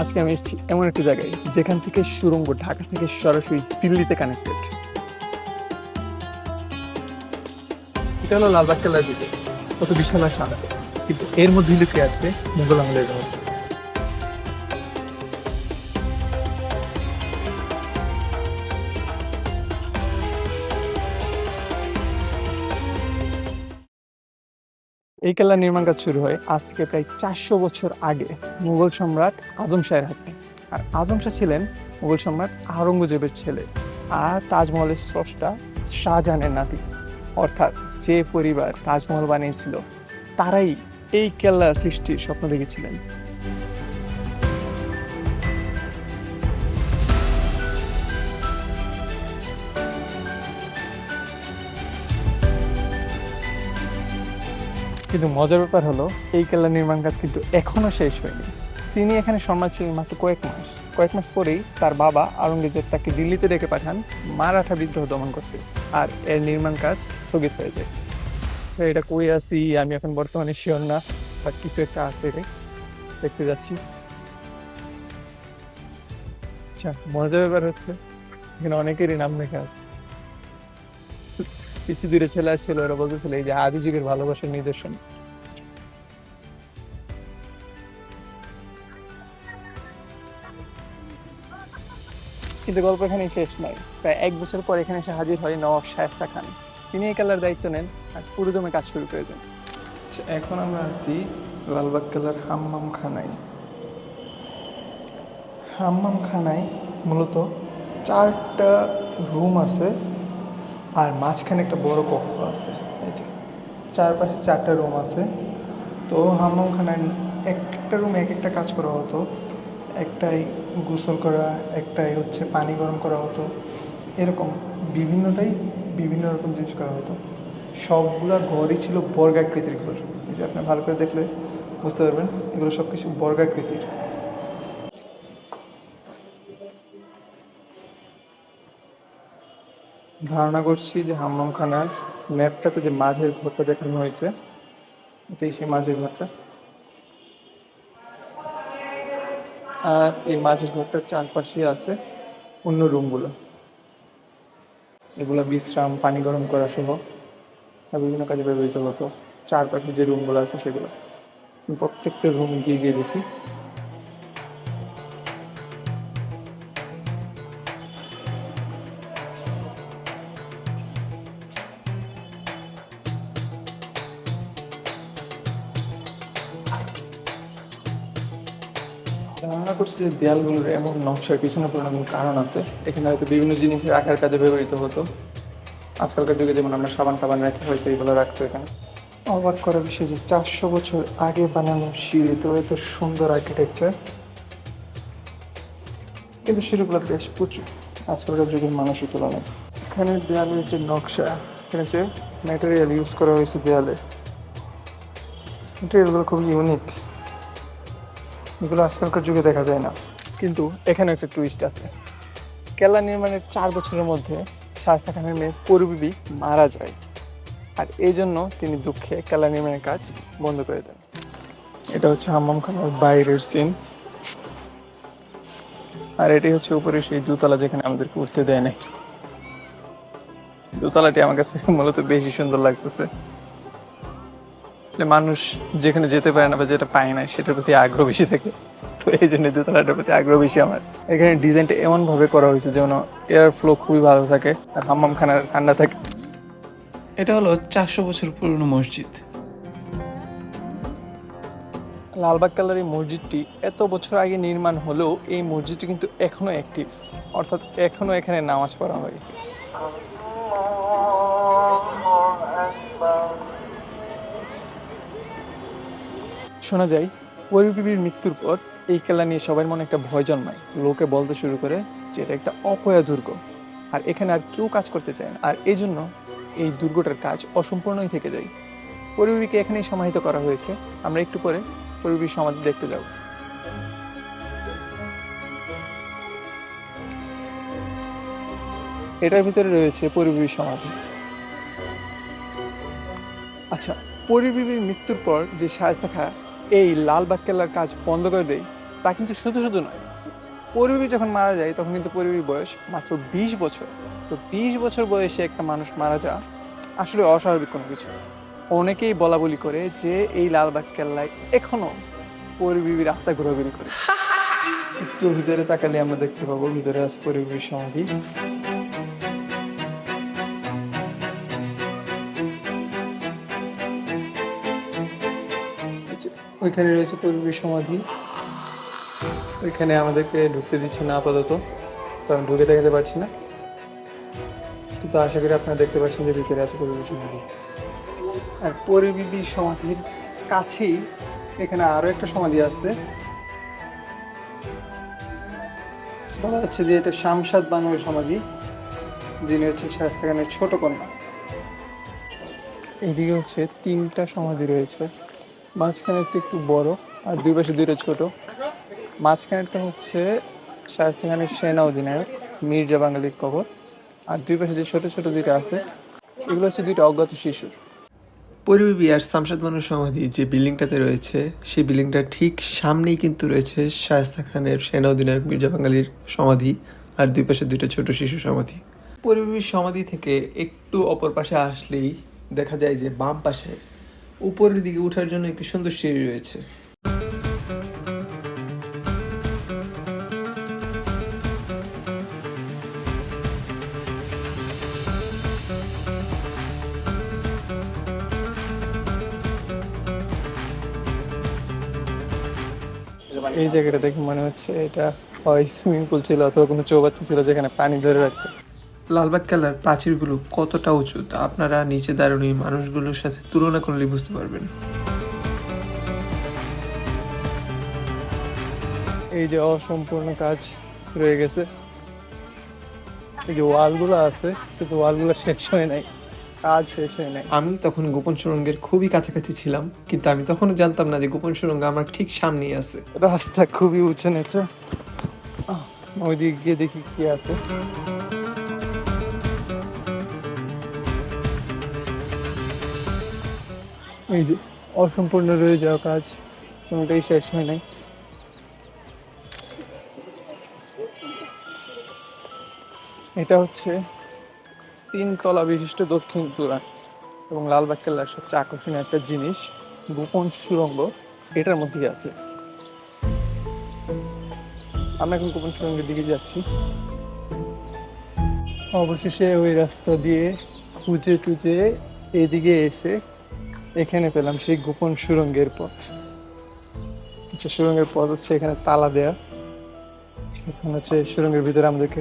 আজকে আমি এসেছি এমন একটা জায়গায়, যেখান থেকে সুরঙ্গ ঢাকা থেকে সরাসরি দিল্লিতে কানেক্টেড এটা হলো লালবাগ কেল্লার দিকে। কত বিশাল আর সাদা। কিন্তু এর মধ্যে লুকিয়ে আছে মুঘল আমলের রহস্য। এই কেল্লার নির্মাণ কাজ শুরু হয় আজ থেকে প্রায় চারশো বছর আগে মুঘল সম্রাট আজম শাহের হাতে। আর আজম শাহ ছিলেন মুঘল সম্রাট আওরঙ্গজেবের ছেলে আর তাজমহলের স্রষ্টা শাহজাহানের নাতি। অর্থাৎ যে পরিবার তাজমহল বানিয়েছিল, তারাই এই কেল্লা সৃষ্টির স্বপ্ন দেখেছিলেন। কিন্তু মজার ব্যাপার হলো, এই কেল্লা নির্মাণ কাজ কিন্তু এখনও শেষ হয়নি। তিনি এখানে সম্রাট ছিলেন মাত্র কয়েক মাস। কয়েক মাস পরেই তার বাবা আওরঙ্গজেব তাকে দিল্লিতে ডেকে পাঠান মারাঠা বিদ্রোহ দমন করতে। আর এর নির্মাণ কাজ স্থগিত হয়ে যায়। তো এটা কই আছি? আমি এখন বর্তমানে শিওর না বাট কিছু একটা আছে রে। দেখতে যাচ্ছি। আচ্ছা মজার ব্যাপার হচ্ছে, এখানে অনেকেরই নাম লেখা আছে। কিছু দূরে ছেলে আসছিল ওরা বলতেছিল এই যে আদি যুগের ভালোবাসার নিদর্শন। কিন্তু গল্প এখানেই শেষ নয়। প্রায় এক বছর পর এখানে এসে হাজির হয় নবাব শায়েস্তা খান। তিনি এই কেল্লার দায়িত্ব নেন আর পুরোদমে কাজ শুরু করে দেন। আচ্ছা, এখন আমরা আছি লালবাগ কেল্লার হাম্মাম খানায় হাম্মাম খানায় মূলত চারটা রুম আছে। আর মাঝখানে একটা বড় কক্ষ আছে, এই যে। চারপাশে চারটা রুম আছে। তো হাম্মামখানায় একটা রুমে এক একটা কাজ করা হতো। একটাই গোসল করা, একটাই হচ্ছে পানি গরম করা হতো। এরকম বিভিন্নটাই বিভিন্ন রকম জিনিস করা হতো। সবগুলা ঘরই ছিল বর্গাকৃতির ঘর। এই যে আপনি ভালো করে দেখলে বুঝতে পারবেন, এগুলো সব কিছু বর্গাকৃতির। ধারণা করছি যে হাম্মাম খানার ম্যাপটাতে যে মাঝের ঘরটা দেখানো হয়েছে, এটাই সেই মাঝের ঘরটা। আর এই মাঝের ঘরটার চারপাশে আছে অন্য রুমগুলো। এগুলো বিশ্রাম, পানি গরম করা সহ বিভিন্ন কাজে ব্যবহৃত হতো। চারপাশে যে রুমগুলো আছে সেগুলো। প্রত্যেকটা রুমে গিয়ে গিয়ে দেখি। যে দেয়ালগুলোর এমন নকশার পিছনে কোনো না কোনো কারণ আছে। এখানে হয়তো বিভিন্ন জিনিসের রাখার কাজে ব্যবহৃত হতো। আজকালকার যুগে যেমন আমরা সাবান টাবান রাখি হয়তো এগুলো রাখতো এখানে। অবাক করার বিষয় যে চারশো বছর আগে বানানো সিঁড়ি তো এত সুন্দর আর্কিটেকচার কিন্তু সিঁড়িগুলো বেশ প্রচুর আজকালকার যুগের মানুষের তুলনায়। এখানে দেয়ালের যে নকশা, এখানে যে ম্যাটেরিয়াল ইউজ করা হয়েছে দেয়ালে। ম্যাটেরিয়ালগুলো খুব ইউনিক এগুলো আজকালকার যুগে দেখা যায় না। কিন্তু এখানে একটা টুইস্ট আছে। কেল্লা নির্মাণের চার বছরের মধ্যে শাস্তা খানের মেয়ে পরিবিবি মারা যায়। আর এই জন্য তিনি দুঃখে কেল্লা নির্মাণের কাজ বন্ধ করে দেন। এটা হচ্ছে হাম্মাম খানার বাইরের সিন আর এটি হচ্ছে উপরে সেই দোতলা যেখানে আমাদেরকে উঠতে দেয় নাই। দোতলাটি আমার কাছে মূলত বেশি সুন্দর লাগতেছে। মানুষ যেখানে যেতে পারে না বা যেটা পায় না সেটার প্রতি আগ্রহ বেশি থাকে। তো এই জন্য দোতলাটার প্রতি আগ্রহ বেশি আমার। এখানে ডিজাইনটা এমনভাবে করা হয়েছে যেন এয়ার ফ্লো খুবই ভালো থাকে আর হাম্মাম খানার ঠান্ডা থাকে। এটা হলো চারশো বছর পুরনো মসজিদ। লালবাগ কালার এই মসজিদটি এত বছর আগে নির্মাণ হলেও এই মসজিদটি কিন্তু এখনও অ্যাক্টিভ অর্থাৎ এখনও এখানে নামাজ পড়া হয়। শোনা যায় পরিবিবির মৃত্যুর পর এই খেলা নিয়ে সবার মনে একটা ভয় জন্মায়। লোকে বলতে শুরু করে যে এটা একটা অপয়া দুর্গ। আর এখানে আর কেউ কাজ করতে চায় না। আর এই জন্য এই দুর্গটার কাজ অসম্পূর্ণই থেকে যায়। পরিবিবিকে এখানেই সমাহিত করা হয়েছে। আমরা একটু পরে পরিবিবির সমাধি দেখতে যাব। এটার ভিতরে রয়েছে পরিবিবির সমাধি। আচ্ছা পরিবিবির মৃত্যুর পর যে শায়স্তা খা এই লালবাগ কেল্লার কাজ বন্ধ করে দেয় তা কিন্তু শুধু শুধু নয়। পরিবী যখন মারা যায় তখন কিন্তু পরিবীর বয়স মাত্র বিশ বছর। তো বিশ বছর বয়সে একটা মানুষ মারা যাওয়া আসলে অস্বাভাবিক কোনো কিছু। অনেকেই বলা বলি করে যে এই লালবাগ কেল্লায় এখনও পরিবীর আত্মা ঘোরাঘুরি করে। একটু ভিতরে তাকালে আমরা দেখতে পাবো ভিতরে আছে পরিবীর সমাধি। ওইখানে রয়েছে পরিবীর সমাধি। ওইখানে আমাদেরকে ঢুকতে দিচ্ছে না আপাতত, কারণ ঢুকে দেখাতে পারছি না। কিন্তু আশা করি আপনারা দেখতে পাচ্ছেন যে ভিতরে আছে পরিবীর সমাধি। আর পরিবিবি সমাধির কাছেই এখানে আরও একটা সমাধি আছে। বলা হচ্ছে যে এটা শামশাদ বানুর সমাধি, যিনি হচ্ছে শায়স্তা খানের ছোট কন্যা। এদিকে হচ্ছে তিনটা সমাধি রয়েছে। মাঝখানে একটু একটু বড় আর দুই পাশে দুইটা ছোট। মাঝখানেরটা হচ্ছে শায়স্তা খানের সেনা অধিনায়ক, মির্জা বাঙালির কবর। আর দুই পাশে যে ছোট ছোট দুইটা আছে, এগুলো হচ্ছে দুইটা অজ্ঞাত শিশুর পরিবিবি আর শামশাদ মানুষ সমাধি যে বিল্ডিংটাতে রয়েছে, সেই বিল্ডিংটার ঠিক সামনেই কিন্তু রয়েছে শায়েস্তা খানের সেনা অধিনায়ক, মির্জা বাঙালির সমাধি আর দুই পাশে দুইটা ছোট শিশু সমাধি। পরিবিবির সমাধি থেকে একটু অপর পাশে আসলেই দেখা যায় যে বাম পাশে উপরের দিকে ওঠার জন্য একটি সুন্দর সিঁড়ি রয়েছে। এই জায়গাটা দেখে মনে হচ্ছে এটা হয় সুইমিং পুল ছিল অথবা কোনো চৌবাচ্চা ছিল যেখানে পানি ধরে রাখতো। লালবাগ কেল্লার প্রাচীরগুলো কতটা উঁচু তা আপনারা নিচে দাঁড়ানো এই মানুষগুলোর সাথে তুলনা করলে বুঝতে পারবেন। এই যে অসম্পূর্ণ কাজ রয়ে গেছে। এই যে ওয়ালগুলো আছে কিন্তু ওয়ালগুলো শেষ হয় নাই কাজ শেষ হয় নাই। আমি তখন গোপন সুরঙ্গের খুবই কাছাকাছি ছিলাম কিন্তু আমি তখনও জানতাম না যে গোপন সুরঙ্গ আমার ঠিক সামনেই আছে। রাস্তা খুবই উঁচু নিচে। আহ, ওইদিকে গিয়ে দেখি কি আছে। এই যে, অসম্পূর্ণ রয়ে যাওয়া কাজ, কোনোটাই শেষ হয় নাই। এটা হচ্ছে তিনতলা বিশিষ্ট দক্ষিণ তোরণ এবং লালবাগ কেল্লার সবচেয়ে আকর্ষণীয় একটা জিনিস, গোপন সুরঙ্গ এটার মধ্যেই আছে। আমরা এখন গোপন সুরঙ্গের দিকে যাচ্ছি। অবশেষে ওই রাস্তা দিয়ে খুঁজে টুজে এদিকে এসে এখানে পেলাম সেই গোপন সুরঙ্গের পথ। আচ্ছা সুরঙ্গের পথ হচ্ছে এখানে তালা দেয়া। এখন হচ্ছে সুরঙ্গের ভিতরে আমাদেরকে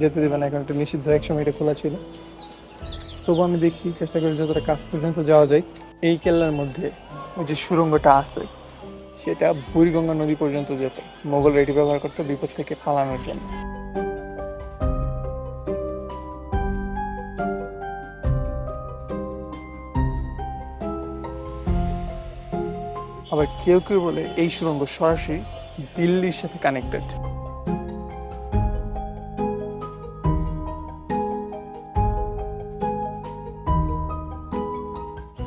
যেতে দেবে না, এখন একটা নিষিদ্ধ এক সময় এটা খোলা ছিল। তবু আমি দেখি, চেষ্টা করি যতটা কাছ পর্যন্ত যাওয়া যায়। এই কেল্লার মধ্যে ওই যে সুরঙ্গটা আছে, সেটা বুড়িগঙ্গা নদী পর্যন্ত যেত মোগল এটি ব্যবহার করতো বিপদ থেকে পালানোর জন্য। আবার কেউ কেউ বলে এই সুড়ঙ্গ সরাসরি দিল্লির সাথে কানেক্টেড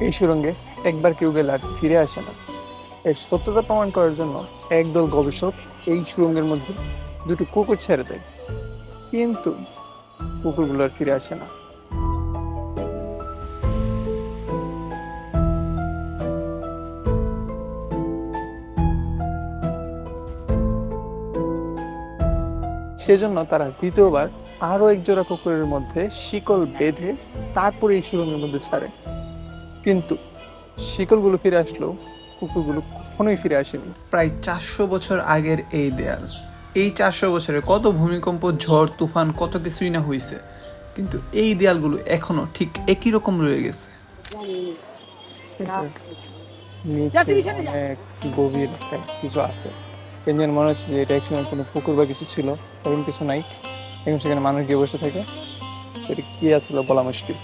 এই সুড়ঙ্গে একবার কেউ গেলে আর ফিরে আসে না। এর সত্যতা প্রমাণ করার জন্য একদল গবেষক এই সুড়ঙ্গের মধ্যে দুটো কুকুর ছেড়ে দেয়। কিন্তু কুকুরগুলো আর ফিরে আসে না। সেজন্য তারা দ্বিতীয়বার আরও এক জোড়া কুকুরের মধ্যে শিকল বেঁধে তারপরে এই সুরঙ্গের মধ্যে ছাড়ে। কিন্তু শিকলগুলো ফিরে আসলেও কুকুরগুলো কখনোই ফিরে আসেনি। প্রায় চারশো বছর আগের এই দেয়াল। এই চারশো বছরে কত ভূমিকম্প ঝড় তুফান কত কিছুই না হয়েছে কিন্তু এই দেয়ালগুলো এখনও ঠিক একই রকম রয়ে গেছে। নিচে গভীর কিছু আছে। কেন মনে হচ্ছে যে এটা একসময় কোনো পুকুর বা কিছু ছিল, এরকম কিছু নাই। এখন সেখানে মানুষ গিয়ে বসে থাকে। এটা কি আসলে বলা মুশকিল?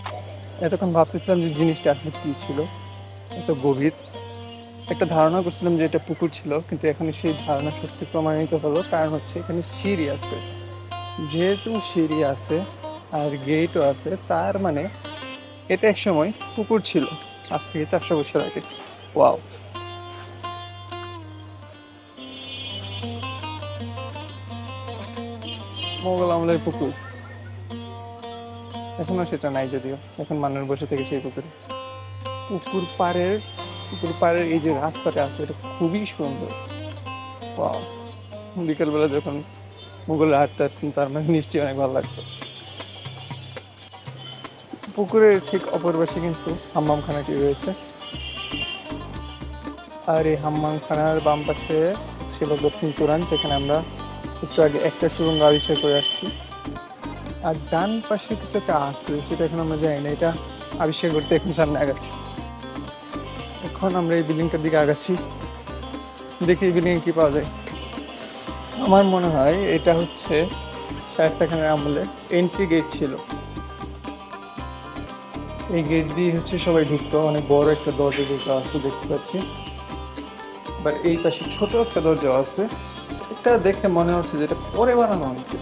এতক্ষণ ভাবতেছিলাম যে জিনিসটা আসলে কী ছিল। এত গভীর। একটা ধারণা করছিলাম যে এটা পুকুর ছিল, কিন্তু এখন সেই ধারণা সত্যি প্রমাণিত হলো। কারণ হচ্ছে এখানে সিঁড়ি আছে। যেহেতু সিঁড়ি আছে আর গেটও আছে, তার মানে এটা এক সময় পুকুর ছিল। আজ থেকে চারশো বছর আগে। ওয়াও। মোগল আমলের পুকুর। এখনও সেটা নাই যদিও। এখন মানুষ বসে থেকে সেই পুকুরে। পুকুর পাড়ের পুকুর পাড়ের এই যে রাস্তাটা আছে, এটা খুবই সুন্দর! বিকেলবেলা যখন মুঘলে হাঁটতে হাঁটতেন তার মানে নিশ্চয়ই অনেক ভালো লাগতো পুকুরের ঠিক অপর পাশে কিন্তু হাম্মামখানাটি রয়েছে। আর এই হাম্মামখানার বাম পাশে ছিল দক্ষিণ তুরান যেখানে আমরা একটু আগে একটা সুরঙ্গ আবিষ্কার করে আসছি। আর ডান পাশে কিছু একটা আছে, সেটা এখন আমরা জানি না, এটা আবিষ্কার করতে এখন সামনে আগাচ্ছি। এখন আমরা এই বিল্ডিংটার দিকে আগাচ্ছি, দেখি এই বিল্ডিং কি পাওয়া যায়। আমার মনে হয় এটা হচ্ছে শায়স্তা খানের আমলে এন্ট্রি গেট ছিল। এই গেট দিয়ে হচ্ছে সবাই ঢুকতো, অনেক বড় একটা দরজা যেটা আছে দেখতে পাচ্ছি। বাট এই পাশে ছোট একটা দরজা আছে। এটা দেখে মনে হচ্ছে যে এটা পরে বানানো হয়েছে।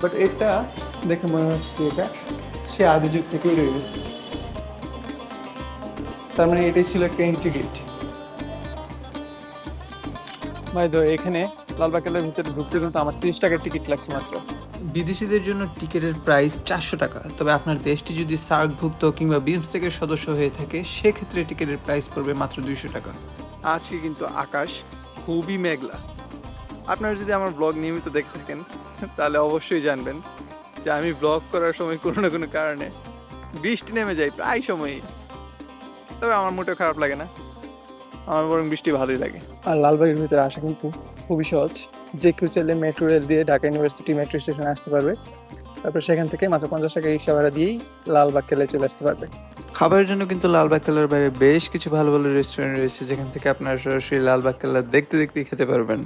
বাট এটা দেখে মনে হচ্ছে যে এটা সে আদি যুগ থেকেই রয়ে গেছে। তার মানে এটাই ছিল একটা এন্ট্রি গেট ভাই তো এখানে লালবাগ কেল্লার ভিতরে ঢুকতে কিন্তু আমার তিরিশ টাকার টিকিট লাগছে মাত্র। বিদেশিদের জন্য টিকিটের প্রাইস চারশো টাকা। তবে আপনার দেশটি যদি সার্কভুক্ত কিংবা বিমস্টেকের সদস্য হয়ে থাকে সেক্ষেত্রে টিকিটের প্রাইস পড়বে মাত্র দুইশো টাকা। আজকে কিন্তু আকাশ খুবই মেঘলা। আপনারা যদি আমার ব্লগ নিয়মিত দেখে থাকেন, তাহলে অবশ্যই জানবেন যে আমি ব্লগ করার সময় কোনো না কোনো কারণে বৃষ্টি নেমে যায়, প্রায় সময়ই। তবে আমার মোটেও খারাপ লাগে না। আমার বরং বৃষ্টি ভালোই লাগে। আর লালবাগের ভিতরে আসা কিন্তু খুবই সহজ। যে কেউ চাইলে মেট্রো রেল দিয়ে ঢাকা ইউনিভার্সিটি মেট্রো স্টেশনে আসতে পারবে। তারপর সেখান থেকে মাত্র পঞ্চাশ টাকা রিক্সা ভাড়া দিয়েই লালবাগ কেলায় চলে আসতে পারবে। খাবারের জন্য কিন্তু লালবাগ কেল্লার বাইরে বেশ কিছু ভালো ভালো রেস্টুরেন্ট রয়েছে যেখান থেকে আপনারা সরাসরি লালবাগ কেল্লা দেখতে দেখতে খেতে পারবেন।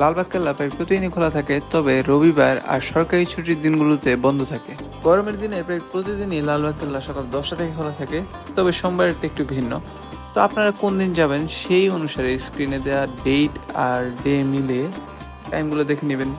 লালবাগ কেল্লা প্রায় প্রতিদিনই খোলা থাকে, তবে রবিবার আর সরকারি ছুটির দিনগুলোতে বন্ধ থাকে। গরমের দিনে প্রায় প্রতিদিনই লালবাগ কেল্লা সকাল দশটা থেকে খোলা থাকে, তবে সোমবারটা একটু ভিন্ন। তো আপনারা কোন দিন যাবেন সেই অনুসারে স্ক্রিনে দেওয়া ডেট আর ডে মিলে টাইমগুলো দেখে নেবেন।